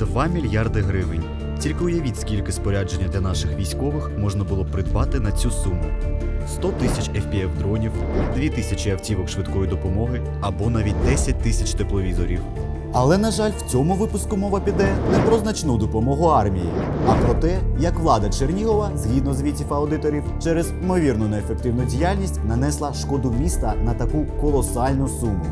2 мільярди гривень. Тільки уявіть, скільки спорядження для наших військових можна було придбати на цю суму: 100 тисяч FPV дронів, 2 тисячі автівок швидкої допомоги або навіть 10 тисяч тепловізорів. Але на жаль, в цьому випуску мова піде не про значну допомогу армії, а про те, як влада Чернігова, згідно звітів аудиторів, через ймовірну неефективну діяльність нанесла шкоду міста на таку колосальну суму.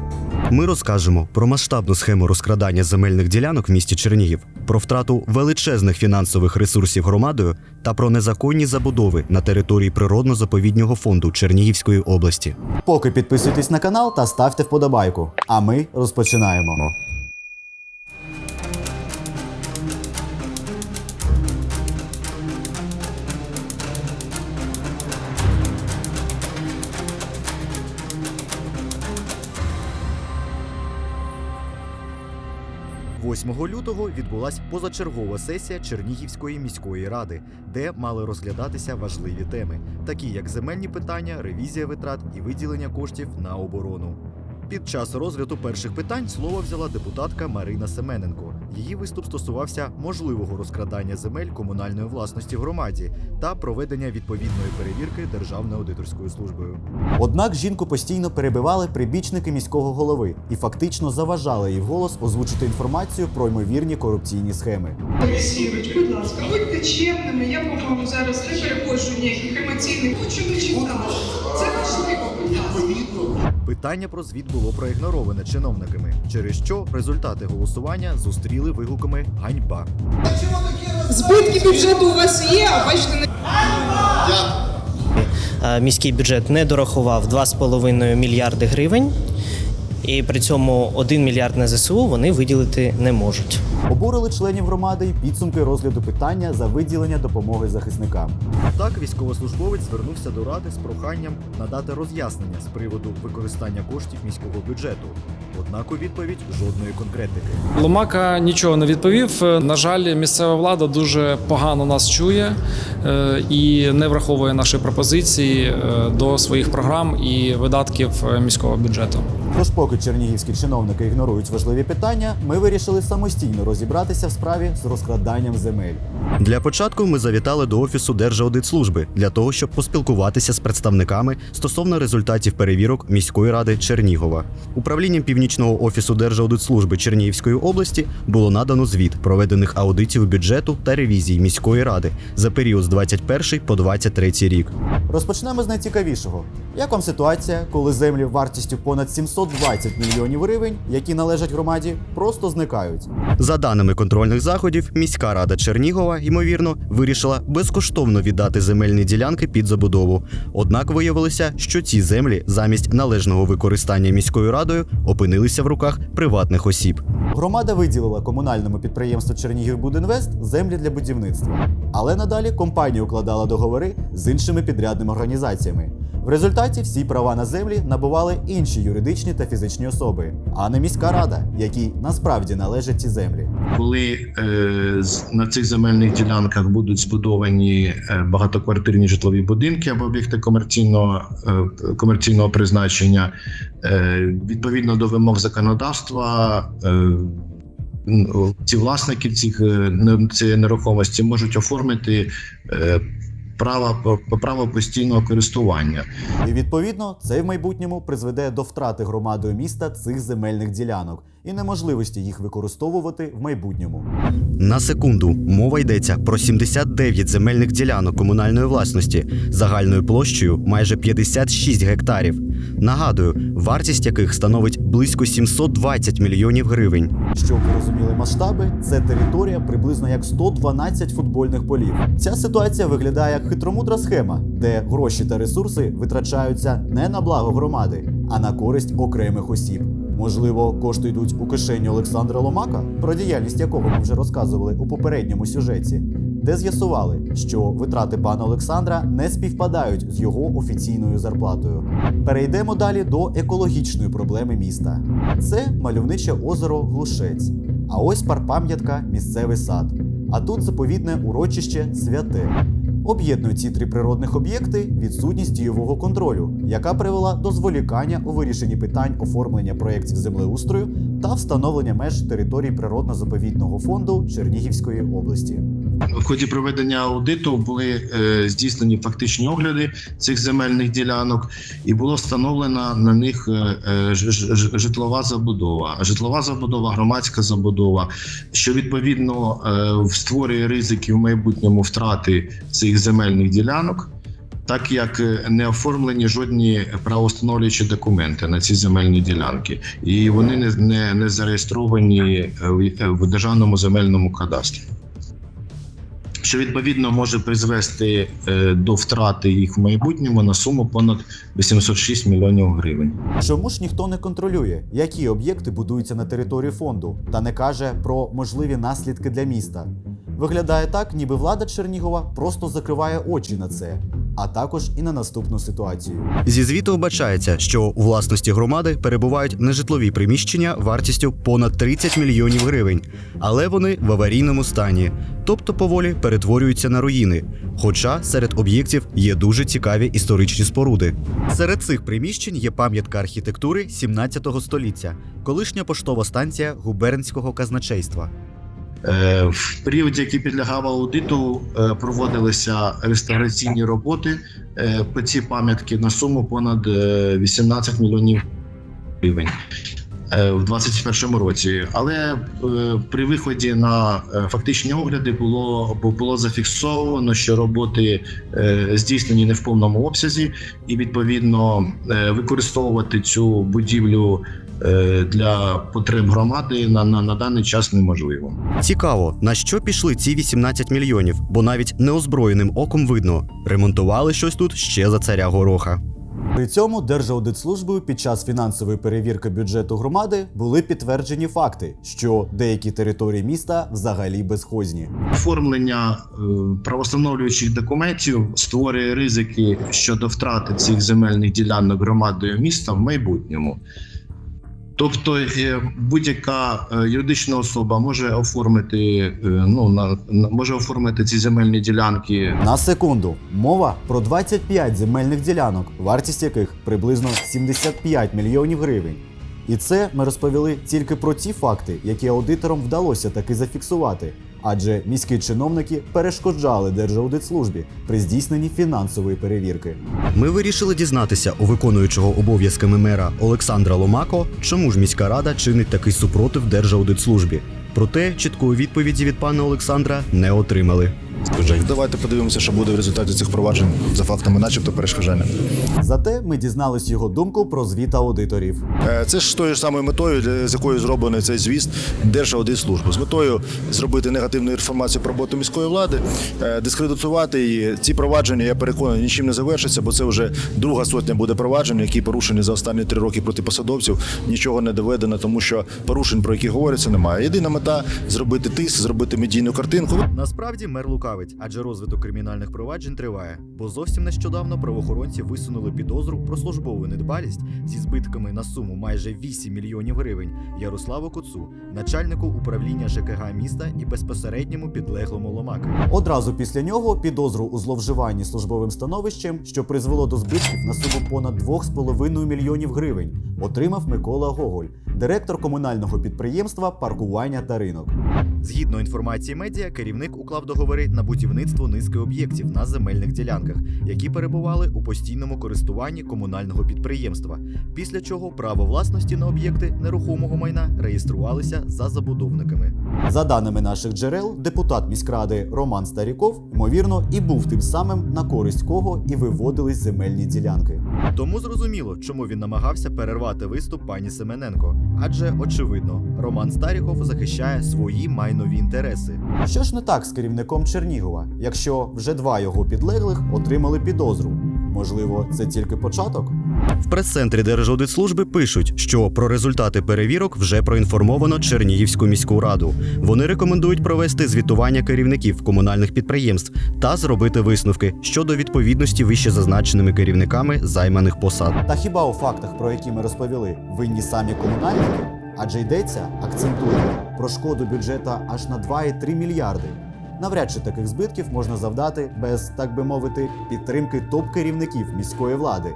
Ми розкажемо про масштабну схему розкрадання земельних ділянок в місті Чернігів, про втрату величезних фінансових ресурсів громадою та про незаконні забудови на території природно-заповіднього фонду Чернігівської області. Поки підписуйтесь на канал та ставте вподобайку. А ми розпочинаємо. – 8 лютого відбулася позачергова сесія Чернігівської міської ради, де мали розглядатися важливі теми, такі як земельні питання, ревізія витрат і виділення коштів на оборону. Під час розгляду перших питань слово взяла депутатка Марина Семененко. Її виступ стосувався можливого розкрадання земель комунальної власності в громаді та проведення відповідної перевірки Державною аудиторською службою. Однак жінку постійно перебивали прибічники міського голови і фактично заважали їй вголос озвучити інформацію про ймовірні корупційні схеми. Олексійович, будь ласка, будьте чемними, я по вам зараз не переходжу ніяких емоційних, хочу не читати. Це важливо, будь ласка. Питання про звіт було проігнороване чиновниками, через що результати голосування зустріли вигуками ганьба. Збитки бюджету у вас є, а бачите, не Е, міський бюджет не дорахував 2,5 мільярди гривень, і при цьому 1 мільярд на ЗСУ вони виділити не можуть. Обурили членів громади й підсумки розгляду питання за виділення допомоги захисникам. Так, військовослужбовець звернувся до ради з проханням надати роз'яснення з приводу використання коштів міського бюджету. Однак у відповідь жодної конкретики. Ломака нічого не відповів. На жаль, місцева влада дуже погано нас чує е, і не враховує наші пропозиції е, до своїх програм і видатків е, міського бюджету. Тож, поки чернігівські чиновники ігнорують важливі питання, ми вирішили самостійно розібратися в справі з розкраданням земель. Для початку ми завітали до офісу Держаудитслужби для того, щоб поспілкуватися з представниками стосовно результатів перевірок міської ради Чернігова. Управлінням північного офісу Держаудитслужби Чернігівської області було надано звіт проведених аудитів бюджету та ревізій міської ради за період з 21 по 23 рік. Розпочнемо з найцікавішого. Як вам ситуація, коли землі вартістю понад 720 мільйонів гривень, які належать громаді, просто зникають? За даними контрольних заходів, міська рада Чернігова, ймовірно, вирішила безкоштовно віддати земельні ділянки під забудову. Однак виявилося, що ці землі замість належного використання міською радою опинилися в руках приватних осіб. Громада виділила комунальному підприємству Чернігівбудінвест землі для будівництва. Але надалі компанія укладала договори з іншими підрядними організаціями. В результаті всі права на землі набували інші юридичні та фізичні особи, а не міська рада, якій насправді належать ці землі. коли е, на цих земельних ділянках будуть збудовані е, багатоквартирні житлові будинки або об'єкти комерційного, е, комерційного призначення, е, відповідно до вимог законодавства. Е, ці власники цих е, цієї нерухомості можуть оформити право право постійного користування. І відповідно це в майбутньому призведе до втрати громадою міста цих земельних ділянок і неможливості їх використовувати в майбутньому. На секунду мова йдеться про 79 земельних ділянок комунальної власності загальною площею майже 56 гектарів. Нагадую, вартість яких становить близько 720 мільйонів гривень. Щоб ви розуміли масштаби, це територія приблизно як 112 футбольних полів. Ця ситуація виглядає як хитромудра схема, де гроші та ресурси витрачаються не на благо громади, а на користь окремих осіб. Можливо, кошти йдуть у кишені Олександра Ломака, про діяльність якого ми вже розказували у попередньому сюжеті, де з'ясували, що витрати пана Олександра не співпадають з його офіційною зарплатою. Перейдемо далі до екологічної проблеми міста. Це мальовниче озеро Глушець. А ось парпам'ятка місцевий сад. А тут заповідне урочище святе. Об'єднують ці три природних об'єкти відсутність дійового контролю, яка привела до зволікання у вирішенні питань оформлення проєктів землеустрою та встановлення меж територій природно-заповідного фонду Чернігівської області. В ході проведення аудиту були е, здійснені фактичні огляди цих земельних ділянок, і було встановлено на них е, е, ж- ж- житлова забудова, житлова забудова, громадська забудова, що відповідно е, створює ризики в майбутньому втрати цих земельних ділянок. Так як е, не оформлені жодні правоустановлюючі документи на ці земельні ділянки, і вони не, не, не зареєстровані е, в- в державному земельному кадастрі що відповідно може призвести е, до втрати їх в майбутньому на суму понад 806 мільйонів гривень. Чому ж ніхто не контролює, які об'єкти будуються на території фонду, та не каже про можливі наслідки для міста? Виглядає так, ніби влада Чернігова просто закриває очі на це, а також і на наступну ситуацію. Зі звіту вбачається, що у власності громади перебувають нежитлові приміщення вартістю понад 30 мільйонів гривень, але вони в аварійному стані, тобто поволі перетворюються на руїни. Хоча серед об'єктів є дуже цікаві історичні споруди. Серед цих приміщень є пам'ятка архітектури 17 століття, колишня поштова станція губернського казначейства. Е, В період, який підлягав аудиту, е, проводилися реставраційні роботи е, по ці пам'ятки на суму понад е, 18 мільйонів гривень. В 2021 році, але при виході на фактичні огляди було було зафіксовано, що роботи здійснені не в повному обсязі, і відповідно використовувати цю будівлю для потреб громади на, на, на даний час неможливо. Цікаво, на що пішли ці 18 мільйонів, бо навіть неозброєним оком видно, ремонтували щось тут ще за царя гороха. При цьому Держаудитслужбою під час фінансової перевірки бюджету громади були підтверджені факти, що деякі території міста взагалі безхозні. Оформлення е, правостановлюючих документів створює ризики щодо втрати цих земельних ділянок громадою міста в майбутньому. Тобто е, будь-яка е, юридична особа може оформити е, ну на, може оформити ці земельні ділянки На секунду, мова про 25 земельних ділянок, вартість яких приблизно 75 мільйонів гривень. І це ми розповіли тільки про ті факти, які аудиторам вдалося таки зафіксувати. Адже міські чиновники перешкоджали Держаудитслужбі при здійсненні фінансової перевірки. Ми вирішили дізнатися у виконуючого обов'язками мера Олександра Ломако, чому ж міська рада чинить такий супротив Держаудитслужбі. Проте чіткої відповіді від пана Олександра не отримали. Давайте подивимося, що буде в результаті цих проваджень за фактами, начебто перешкоджання. Зате ми дізнались його думку про звіт аудиторів. Е, Це ж з тою ж самою метою, для- з якою зроблений цей звіст Держаудитслужби. З метою зробити негативну інформацію про роботу міської влади, е, дискредитувати її. Ці провадження, я переконаний, нічим не завершаться, бо це вже друга сотня буде проваджень, які порушені за останні три роки проти посадовців. Нічого не доведено, тому що порушень, про які говориться, немає. Єдина мета зробити тиск, зробити медійну картинку. Насправді мер лукавить, адже розвиток кримінальних проваджень триває. Бо зовсім нещодавно правоохоронці висунули підозру про службову недбалість зі збитками на суму майже 8 мільйонів гривень Ярославу Куцу, начальнику управління ЖКГ міста і безпосередньому підлеглому Ломаки. Одразу після нього підозру у зловживанні службовим становищем, що призвело до збитків на суму понад 2,5 мільйонів гривень, отримав Микола Гоголь, директор комунального підприємства паркування та ринок. Згідно інформації медіа, керівник уклав договори на будівництво низки об'єктів на земельних ділянках, які перебували у постійному користуванні комунального підприємства. Після чого право власності на об'єкти нерухомого майна реєструвалися за забудовниками. За даними наших джерел, депутат міськради Роман Старіков, ймовірно, і був тим самим на користь кого і виводились земельні ділянки. Тому зрозуміло, чому він намагався перервати виступ пані Семененко. Адже очевидно, Роман Старіков захищає свої майнові інтереси. Що ж не так з керівником Чернігова, якщо вже два його підлеглих отримали підозру? Можливо, це тільки початок? В прес-центрі Держаудитслужби пишуть, що про результати перевірок вже проінформовано Чернігівську міську раду. Вони рекомендують провести звітування керівників комунальних підприємств та зробити висновки щодо відповідності вище зазначеними керівниками займаних посад. Та хіба у фактах, про які ми розповіли, винні самі комунальники? Адже йдеться, акцентуємо, про шкоду бюджета аж на 2,3 мільярди. Навряд чи таких збитків можна завдати без, так би мовити, підтримки топ-керівників міської влади.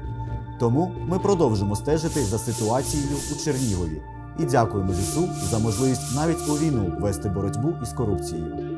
Тому ми продовжимо стежити за ситуацією у Чернігові. і дякуємо ЗСУ за можливість навіть у війну вести боротьбу із корупцією.